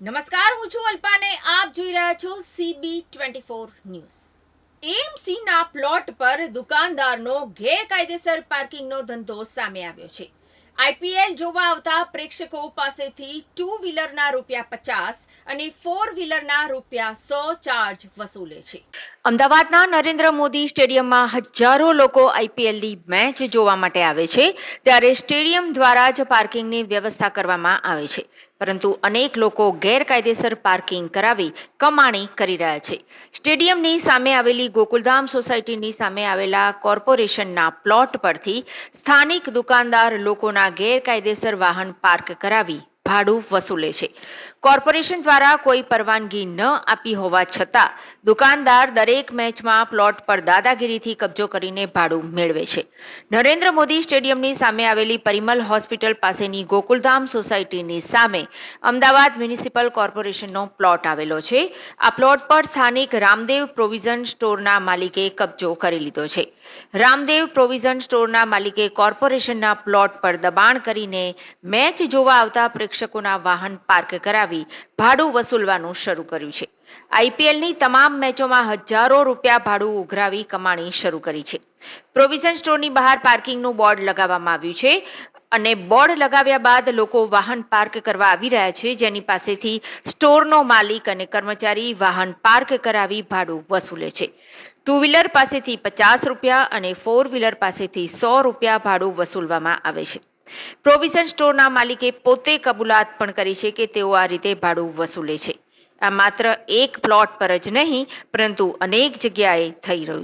નમસ્કાર, હું છું અલ્પાને. આપ જોઈ રહ્યા છો સીબી ટ્વેન્ટી ફોર ન્યૂઝ એમસીના પ્લોટ પર દુકાનદારનો ગેરકાયદેસર પાર્કિંગનો ધંધો સામે આવ્યો છે. આઈપીએલ જોવા આવતા પ્રેક્ષકો પાસેથી ટુ વ્હીલરના રૂપિયા પચાસ અને ફોર વ્હીલરના રૂપિયા સો ચાર્જ વસૂલે છે. અમદાવાદના નરેન્દ્ર મોદી સ્ટેડિયમમાં હજારો લોકો આઈપીએલની મેચ જોવા માટે આવે છે, ત્યારે સ્ટેડિયમ દ્વારા જ પાર્કિંગની વ્યવસ્થા કરવામાં આવે છે. પરંતુ અનેક લોકો ગેરકાયદેસર પાર્કિંગ કરાવી કમાણી કરી રહ્યા છે. સ્ટેડિયમની સામે આવેલી ગોકુલધામ સોસાયટીની સામે આવેલા કોર્પોરેશનના પ્લોટ પરથી સ્થાનિક દુકાનદાર લોકોના ગેરકાયદેસર વાહન પાર્ક કરાવી ભાડું વસૂલે છે. કોર્પોરેશન દ્વારા કોઈ પરવાનગી ન આપી હોવા છતાં, દુકાનદાર દરેક મેચમાં પ્લોટ પર દાદાગીરીથી કબજો કરીને ભાડું મેળવે છે. નરેન્દ્ર મોદી સ્ટેડિયમની સામે આવેલી પરિમલ હોસ્પિટલ પાસેની ગોકુલધામ સોસાયટીની સામે અમદાવાદ મ્યુનિસિપલ કોર્પોરેશનનો પ્લોટ આવેલો છે. આ પ્લોટ પર સ્થાનિક રામદેવ પ્રોવિઝન સ્ટોરના માલિકે કબજો કરી લીધો છે. રામદેવ પ્રોવિઝન સ્ટોરના માલિકે કોર્પોરેશનના પ્લોટ પર દબાણ કરીને મેચ જોવા આવતા પ્રેક્ષકોના વાહન પાર્ક કરાવી ભાડું વસૂલવાનું શરૂ કર્યું છે. આઈપીએલની તમામ મેચોમાં હજારો રૂપિયા ભાડું ઉઘરાવી કમાણી શરૂ કરી છે. પ્રોવિઝન સ્ટોરની બહાર પાર્કિંગનું બોર્ડ લગાવવામાં આવ્યું છે અને બોર્ડ લગાવ્યા બાદ લોકો વાહન પાર્ક કરવા આવી રહ્યા છે. જેની પાસેથી સ્ટોરનો માલિક અને કર્મચારી વાહન પાર્ક કરાવી ભાડું વસૂલે છે. ટુ વ્હીલર પાસેથી પચાસ રૂપિયા અને ફોર વ્હીલર પાસેથી સો રૂપિયા ભાડું વસૂલવામાં આવે છે. પ્રોવિઝન સ્ટોરના માલિકે પોતે કબૂલાત પણ કરી છે કે તેઓ આ રીતે ભાડું વસૂલે છે. આ માત્ર એક પ્લોટ પર જ નહીં, પરંતુ અનેક જગ્યાએ થઈ રહ્યું છે.